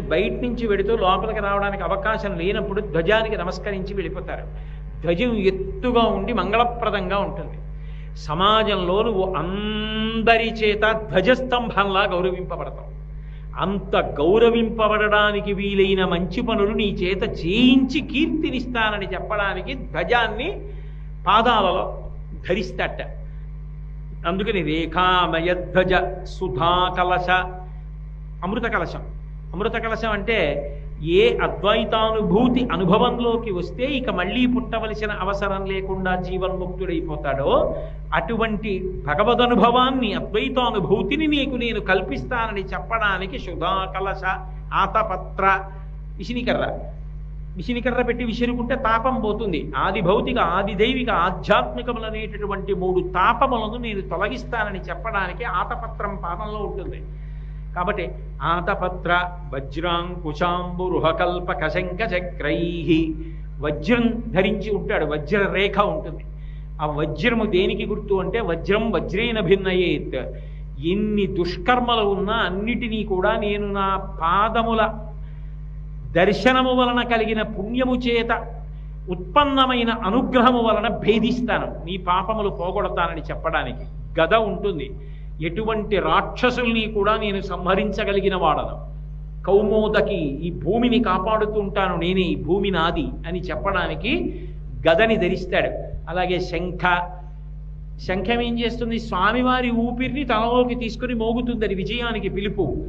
నేను బయట నుంచి వెడుతూ లోపలికి రావడానికి అవకాశం లేనప్పుడు ధ్వజానికి నమస్కరించి వెళ్ళిపోతారు. ధ్వజం ఎత్తుగా ఉండి మంగళప్రదంగా ఉంటుంది. సమాజంలో నువ్వు అందరి చేత ధ్వజస్తంభంలా గౌరవింపబడతావు అంత గౌరవింపబడడానికి వీలైన మంచి పనులు నీ చేత చేయించి కీర్తినిస్తానని చెప్పడానికి ధ్వజాన్ని పాదాలలో ధరిస్తాట. అందుకని రేఖామయ ధ్వజ సుధా కలశ అమృత కలశం అమృత కలశం అంటే ఏ అద్వైతానుభూతి అనుభవంలోకి వస్తే ఇక మళ్ళీ పుట్టవలసిన అవసరం లేకుండా జీవన్ముక్తుడైపోతాడో అటువంటి భగవదనుభవాన్ని అద్వైతానుభూతిని నీకు నేను కల్పిస్తానని చెప్పడానికి సుధా కలశ ఆతపత్ర విసినికర్ర విసినికర్ర పెట్టి విసిరుకుంటే తాపం పోతుంది. ఆది భౌతిక ఆది దైవిక ఆధ్యాత్మికములనేటటువంటి మూడు తాపములను నేను తొలగిస్తానని చెప్పడానికి ఆతపత్రం పాదంలో ఉంటుంది. కాబట్టి ఆతపత్ర వజ్రాంకుశాంబురుహకల్ప కశంక చక్రై వజ్రం ధరించి ఉంటాడు వజ్ర రేఖ ఉంటుంది. ఆ వజ్రము దేనికి గుర్తు అంటే వజ్రం వజ్రేన భిన్నయేత్. ఎన్ని దుష్కర్మలు ఉన్నా అన్నిటినీ కూడా నేను నా పాదముల దర్శనము వలన కలిగిన పుణ్యము చేత ఉత్పన్నమైన అనుగ్రహము వలన భేదిస్తాను. నీ పాపములు పోగొడతానని చెప్పడానికి గద ఉంటుంది. ఎటువంటి రాక్షసుల్ని కూడా నేను సంహరించగలిగిన వాడను. కౌమోదకి ఈ భూమిని కాపాడుతూ ఉంటాను నేనే ఈ భూమి నాది అని చెప్పడానికి గదని ధరిస్తాడు. అలాగే శంఖ. శంఖం ఏం చేస్తుంది? స్వామివారి ఊపిరిని తనలోకి తీసుకుని మోగుతుంది అది విజయానికి పిలుపు.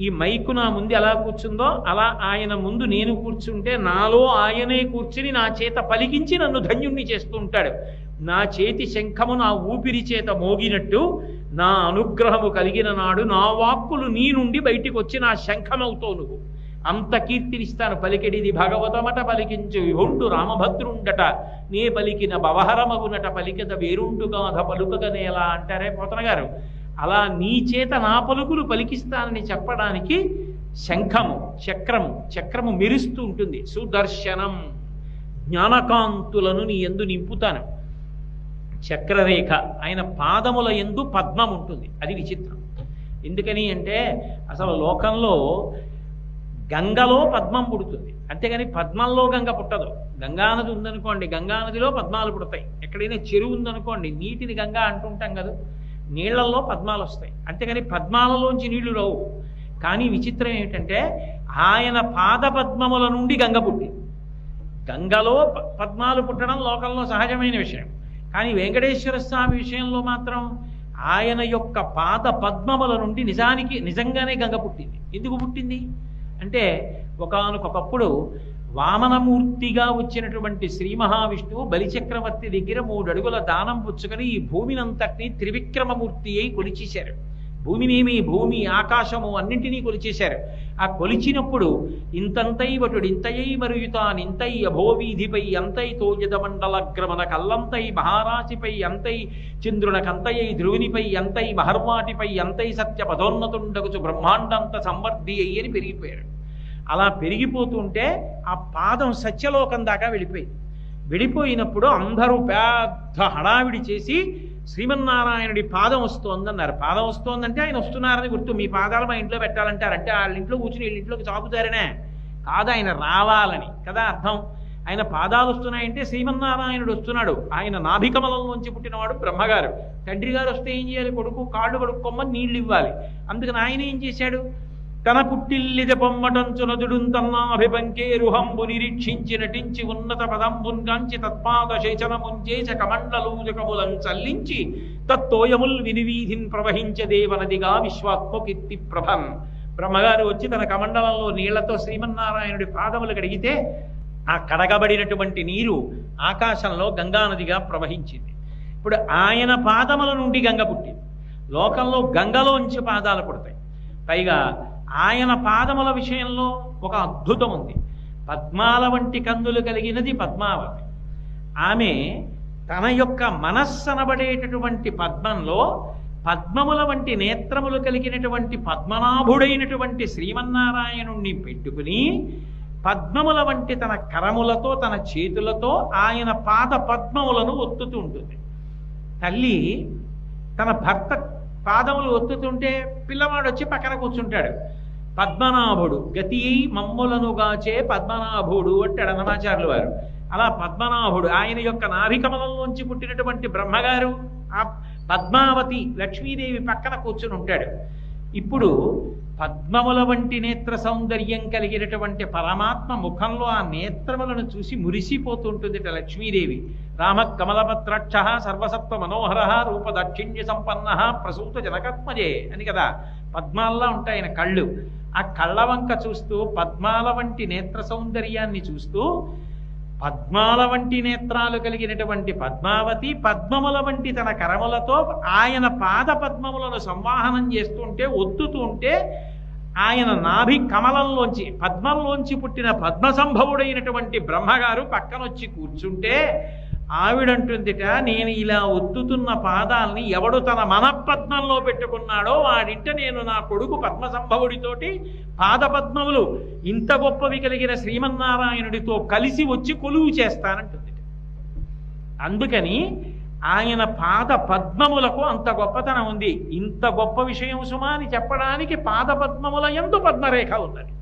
ఈ మైకు నా ముందు ఎలా కూర్చుందో అలా ఆయన ముందు నేను కూర్చుంటే నాలో ఆయనే కూర్చుని నా చేత పలికించి నన్ను ధన్యుణ్ణి చేస్తూ ఉంటాడు. నా చేతి శంఖము నా ఊపిరి చేత మోగినట్టు నా అనుగ్రహము కలిగిన నాడు నా వాక్కులు నీ నుండి బయటికి వచ్చి నా శంఖమవుతావు నువ్వు. అంత కీర్తినిస్తాను పలికెడిది భగవతమట పలికించు. విభుండు రామభద్రుండట నే పలికిన భవహరమగునట పలికిత వేరుండుగాధ పలుకగనేలా అంటారే పోతన గారు అలా నీ చేత నా పలుకులు పలికిస్తానని చెప్పడానికి శంఖము చక్రము చక్రము మెరుస్తూ ఉంటుంది. సుదర్శనం జ్ఞానకాంతులను నీ ఎందు నింపుతాను. చక్రరేఖ ఆయన పాదముల ఎందు పద్మం ఉంటుంది. అది విచిత్రం. ఎందుకని అంటే అసలు లోకంలో గంగలో పద్మం పుడుతుంది. అంతేగాని పద్మంలో గంగ పుట్టదు. గంగానది ఉందనుకోండి గంగానదిలో పద్మాలు పుడతాయి. ఎక్కడైనా చెరువు ఉందనుకోండి నీటిని గంగా అంటుంటాం కదా నీళ్ళలో పద్మాలు వస్తాయి. అంతేగాని పద్మాలలోంచి నీళ్ళు రావు. కానీ విచిత్రం ఏమిటంటే ఆయన పాద పద్మముల నుండి గంగ పుట్టింది. గంగలో పద్మాలు పుట్టడం లోకంలో సహజమైన విషయం. కానీ వెంకటేశ్వర స్వామి విషయంలో మాత్రం ఆయన యొక్క పాద పద్మముల నుండి నిజానికి నిజంగానే గంగ పుట్టింది. ఎందుకు పుట్టింది? అంటే ఒకానొకప్పుడు వామనమూర్తిగా వచ్చినటువంటి శ్రీ మహావిష్ణువు బలిచక్రవర్తి దగ్గర మూడు అడుగుల దానం పుచ్చుకొని ఈ భూమినంతటినీ త్రివిక్రమమూర్తి అయి కొలిచేశారు. భూమినేమి భూమి ఆకాశము అన్నింటినీ కొలిచేశారు. ఆ కొలిచినప్పుడు ఇంతంతై వటుడు ఇంతయై మరుయుతాన్ ఇంతై అభోవీధిపై అంతై తోయద మండలగ్రమణ కల్లంతై మహారాశిపై అంతై చంద్రునకంతయై ధ్రువునిపై అంతై మహర్వాటిపై అంతై సత్య పదోన్నతుండగుచు బ్రహ్మాండంత సంవర్ధి అయ్యి అని పెరిగిపోయారు అలా పెరిగిపోతుంటే ఆ పాదం సత్యలోకం దాకా వెళ్ళిపోయింది. వెళ్ళిపోయినప్పుడు అందరూ పెద్ద హడావిడి చేసి శ్రీమన్నారాయణుడి పాదం వస్తోందన్నారు. పాదం వస్తోందంటే ఆయన వస్తున్నారని గుర్తు. మీ పాదాలు మా ఇంట్లో పెట్టాలంటారు అంటే వాళ్ళ ఇంట్లో కూర్చుని వీళ్ళ ఇంట్లోకి చాపుతారనే కాదు ఆయన రావాలని. కదా అర్థం? ఆయన పాదాలు వస్తున్నాయంటే శ్రీమన్నారాయణుడు వస్తున్నాడు. ఆయన నాభికమలంలోంచి పుట్టినవాడు బ్రహ్మగారు. తండ్రి గారు వస్తే ఏం చేయాలి? కొడుకు కాళ్ళు కొడుక్కోమని నీళ్ళు ఇవ్వాలి. అందుకని ఆయన ఏం చేశాడు? తన పుట్టిల్లిద పొమ్మటంచునదుడు తన్నాభిపంకే రుహంబు నిరీక్షించి నటించి ఉన్నత పదంబున్ గాంచి తత్పాద శేచనముంచేచ కమండలూజకములం చల్లించి తత్తోయముల్ వినివీధిన్ ప్రవహించ దేవనదిగా విశ్వాత్మకీర్తి ప్రభం. బ్రహ్మగారు వచ్చి తన కమండలంలో నీళ్ళతో శ్రీమన్నారాయణుడి పాదములు కడిగితే ఆ కడగబడినటువంటి నీరు ఆకాశంలో గంగానదిగా ప్రవహించింది. ఇప్పుడు ఆయన పాదముల నుండి గంగ పుట్టింది. లోకంలో గంగలోంచి పాదాలు పుడతాయి. పైగా ఆయన పాదముల విషయంలో ఒక అద్భుతం ఉంది. పద్మాల వంటి కందులు కలిగినది పద్మావతి. ఆమె తన యొక్క మనస్సనబడేటటువంటి పద్మంలో పద్మముల వంటి నేత్రములు కలిగినటువంటి పద్మనాభుడైనటువంటి శ్రీమన్నారాయణుణ్ణి పెట్టుకుని పద్మముల వంటి తన కరములతో తన చేతులతో ఆయన పాద పద్మములను ఒత్తుతూ ఉంటుంది. తల్లి తన భర్త పాదములు ఒత్తుతుంటే పిల్లవాడు వచ్చి పక్కన కూర్చుంటాడు. పద్మనాభుడు. గతి మమ్ములనుగాచే పద్మనాభుడు అంటాడు అన్నమాచార్యులు వారు. అలా పద్మనాభుడు ఆయన యొక్క నాభికమలంలోంచి పుట్టినటువంటి బ్రహ్మగారు ఆ పద్మావతి లక్ష్మీదేవి పక్కన కూర్చుని ఉంటాడు. ఇప్పుడు పద్మముల వంటి నేత్ర సౌందర్యం కలిగినటువంటి పరమాత్మ ముఖంలో ఆ నేత్రములను చూసి మురిసిపోతుంటుంది లక్ష్మీదేవి. రామ కమలపత్రక్ష సర్వసత్వ మనోహర రూప దక్షిణ్య సంపన్న ప్రసూత జనకత్మజే అని కదా. పద్మాల్లా ఉంటాయి ఆయన కళ్ళు. ఆ కళ్ళ వంక చూస్తూ పద్మాల వంటి నేత్ర సౌందర్యాన్ని చూస్తూ పద్మాల వంటి నేత్రాలు కలిగినటువంటి పద్మావతి పద్మముల వంటి తన కరములతో ఆయన పాద పద్మములను సంవాహనం చేస్తుంటే ఒత్తుతూ ఉంటే ఆయన నాభి కమలంలోంచి పద్మంలోంచి పుట్టిన పద్మ సంభవుడైనటువంటి బ్రహ్మగారు పక్కనొచ్చి కూర్చుంటే ఆవిడంటుందిట నేను ఇలా ఒత్తుతున్న పాదాల్ని ఎవడు తన మనపద్మంలో పెట్టుకున్నాడో వాడింట నేను నా కొడుకు పద్మసంభవుడితోటి పాదపద్మములు ఇంత గొప్పవి కలిగిన శ్రీమన్నారాయణుడితో కలిసి వచ్చి కొలువు చేస్తానంటుంది అందుకని ఆయన పాద పద్మములకు అంత గొప్పతనం ఉంది. ఇంత గొప్ప విషయం సుమా అని చెప్పడానికి పాద పద్మముల ఎందు పద్మరేఖ ఉన్నది.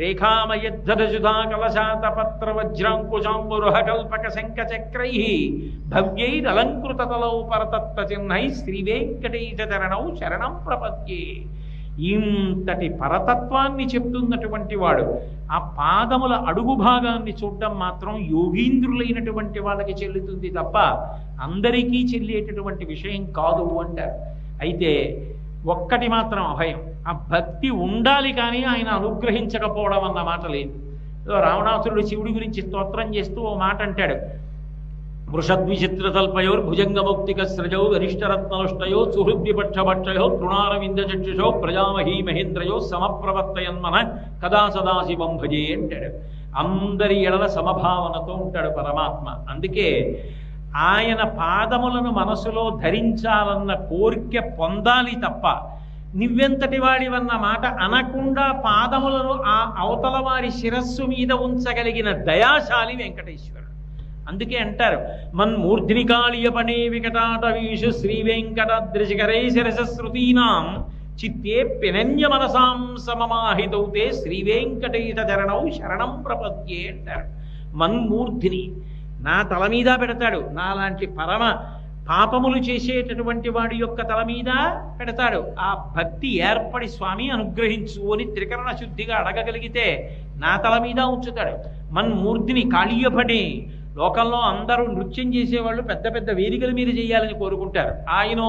రేఖామయద్ధరజుధా కలశాత పత్ర వజ్రాంకుశాంబురుహ కల్పక శంఖ చక్రై పరతత్వ చిహ్నై శ్రీ చరణౌ శరణం ప్రపద్యే. ఇంతటి పరతత్వాన్ని చెప్తున్నటువంటి వాడు ఆ పాదముల అడుగు భాగాన్ని చూడడం మాత్రం యోగీంద్రులైనటువంటి వాళ్ళకి చెల్లుతుంది తప్ప అందరికీ చెల్లేటటువంటి విషయం కాదు అంటారు. అయితే ఒక్కటి మాత్రం అభయం. ఆ భక్తి ఉండాలి కానీ ఆయన అనుగ్రహించకపోవడం అన్న మాట లేదు. ఏదో రావణాసురుడు శివుడి గురించి స్తోత్రం చేస్తూ ఓ మాట అంటాడు. వృషద్విచిత్రతల్పయో భుజంగముక్తిక స్రజౌ గరిష్టరత్నలుష్టయో సుహృద్విపక్షభక్షయో తృణారవిందచక్షుషో ప్రజామహీ మహేంద్రయో సమప్రవర్తయన్మన కదా సదాశివం భజే అంటాడు. అందరి ఎడల సమభావనతో ఉంటాడు పరమాత్మ. అందుకే ఆయన పాదములను మనసులో ధరించాలన్న కోరిక పొందాలి తప్ప నువ్వెంతటి వాడివన్న మాట అనకుండా పాదములను ఆ అవతల వారి శిరస్సు మీద ఉంచగలిగిన దయాశాలి వెంకటేశ్వరుడు. అందుకే అంటారు మన్మూర్ధినికాళీయపణే వికటాటవీషు శ్రీ వెంకటాద్రిశిఖరై శిరసశ్రుతీనాం చిత్తే పినన్య మనసాం సమమాహితౌతే శ్రీ వెంకటేశ శరణం ప్రపద్యే అంటారు. మన్మూర్ధిని నా తల మీద పెడతాడు. నాలాంటి పరమ పాపములు చేసేటటువంటి వాడి యొక్క తల మీద పెడతాడు. ఆ భక్తి ఏర్పడి స్వామి అనుగ్రహించు అని త్రికరణ శుద్ధిగా అడగగలిగితే నా తల మీద ఉంచుతాడు. మన్మూర్తిని కాళీయపడి లోకంలో అందరూ నృత్యం చేసేవాళ్ళు పెద్ద పెద్ద వేదికల మీద చేయాలని కోరుకుంటారు. ఆయన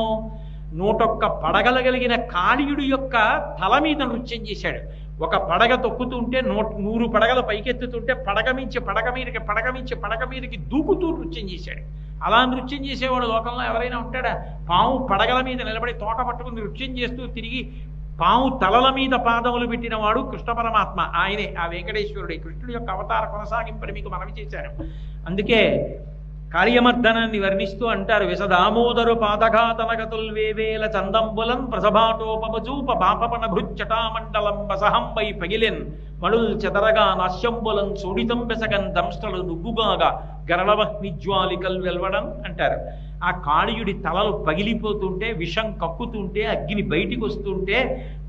నూటొక్క పడగలగలిగిన కాళీయుడు యొక్క తల మీద నృత్యం చేశాడు. ఒక పడగ తొక్కుతుంటే నూట నూరు పడగల పైకెత్తుతుంటే పడగ మించి పడగ మీదకి పడగ మించి పడగ మీదకి దూకుతూ నృత్యం చేశాడు. అలా నృత్యం చేసేవాడు లోకంలో ఎవరైనా ఉంటాడా? పాము పడగల మీద నిలబడి తోక పట్టుకుని నృత్యం చేస్తూ తిరిగి పాము తలల మీద పాదములు పెట్టిన వాడు కృష్ణ పరమాత్మ. ఆయనే. ఆ వెంకటేశ్వరుడే. కృష్ణుడి యొక్క అవతార కొనసాగింపని మీకు మనవి చేశారు అందుకే కార్యమర్దనాన్ని వర్ణిస్తూ అంటారు. విసదామోదరు పాదఘాతనగతుల్ వేవేల చందంబులం ప్రసభాటోపమచూప బాపపన భృచ్చటామండలం బసహంబై పగిలెన్ మణుల్ చెదరగా నాశ్యంబులం సూడితం బెసగన్ దంష్టలు నుగ్గుగాగా గరళవహ్నిజ్వాలికల్ వెల్వడం అంటారు. ఆ కాళీయుడి తలలు పగిలిపోతుంటే విషం కక్కుతుంటే అగ్ని బయటికి వస్తుంటే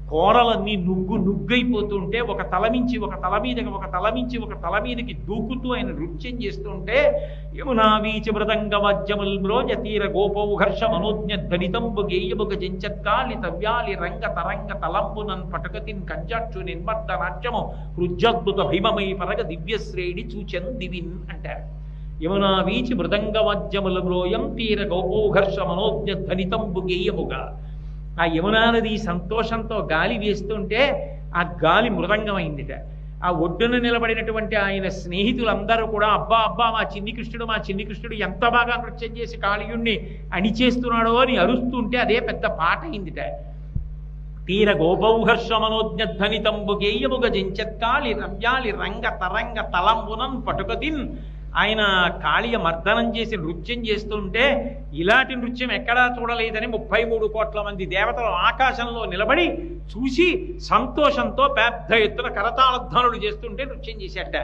కోరలన్నీ నుగ్గు నుగ్గైపోతుంటే ఒక తల మించి ఒక తల మీదకి ఒక తల మించి ఒక తల మీదకి దూకుతూ ఆయన నృత్యం చేస్తుంటే యమునా వీచి మృదంగ వాద్యముల్ మ్రోజ తీర గోపౌఘర్ష మనోజ్ఞ ధ్వనితంబు గేయముగ జించత్కాలి తవ్యాలి రంగ తరంగ తలంబునన్ పటకతిన్ కంజాక్షు నిర్మర్ద నాట్యము హృజద్భుత భీమమై పరగ దివ్యశ్రేణి చూచెన్ దివిన్ అంటారు. యమునా వీచి మృదంగ వాద్యముల మ్రోయం తీర గోపౌఘర్ష మనోజ్ఞ ధ్వనితంబు గేయముగా ఆ యమునా నది సంతోషంతో గాలి వేస్తుంటే ఆ గాలి మృదంగమైందిట. ఆ ఒడ్డున నిలబడినటువంటి ఆయన స్నేహితులందరూ కూడా అబ్బా అబ్బా మా చిన్ని కృష్ణుడు మా చిన్ని కృష్ణుడు ఎంత బాగా నృత్యం చేసి కాళీయుణ్ణి అణిచేస్తున్నాడో అని అరుస్తుంటే అదే పెద్ద పాట అయిందిట. తీర గోపౌహర్ష మనోజ్ఞధ్వనితంబు గేయముగ జించత్కాళి రవ్యాలి రంగ తరంగ తలంబునన్ పటుకదిన్ ఆయన కాళీయ మర్దనం చేసి నృత్యం చేస్తుంటే ఇలాంటి నృత్యం ఎక్కడా చూడలేదని ముప్పై మూడు కోట్ల మంది దేవతలు ఆకాశంలో నిలబడి చూసి సంతోషంతో పెద్ద ఎత్తున కరతాళధ్వనులు చేస్తుంటే నృత్యం చేశాట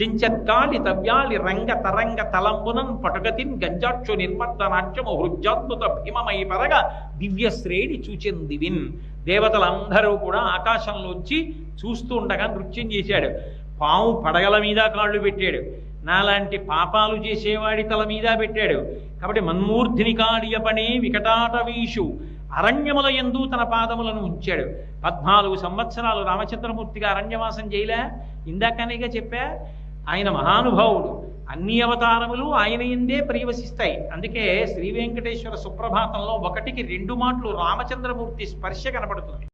చించత్కాలి తవ్యాలి రంగ తరంగ తలంబునం పటుగతిన్ గంజాక్షు నిర్మత్త నాట్యము హృజ్యాద్భుత భీమమై పరగ దివ్య శ్రేణి చూచెందివిన్. దేవతలందరూ కూడా ఆకాశంలోంచి చూస్తూ ఉండగా నృత్యం చేశాడు. పాము పడగల మీద కాళ్ళు పెట్టాడు. నాలాంటి పాపాలు చేసేవాడి తల మీద పెట్టాడు. కాబట్టి మన్మూర్ధిని కాడియపనే వికటాటవీషు అరణ్యముల ఎందు తన పాదములను ఉంచాడు. పద్నాలుగు సంవత్సరాలు రామచంద్రమూర్తిగా అరణ్యవాసం చేయలే. ఇందాకనేగా చెప్పా ఆయన మహానుభావుడు. అన్ని అవతారములు ఆయన ఎందే పర్యవసిస్తాయి. అందుకే శ్రీ వెంకటేశ్వర సుప్రభాతంలో ఒకటికి రెండు మాటలు రామచంద్రమూర్తి స్పర్శ కనపడుతుంది.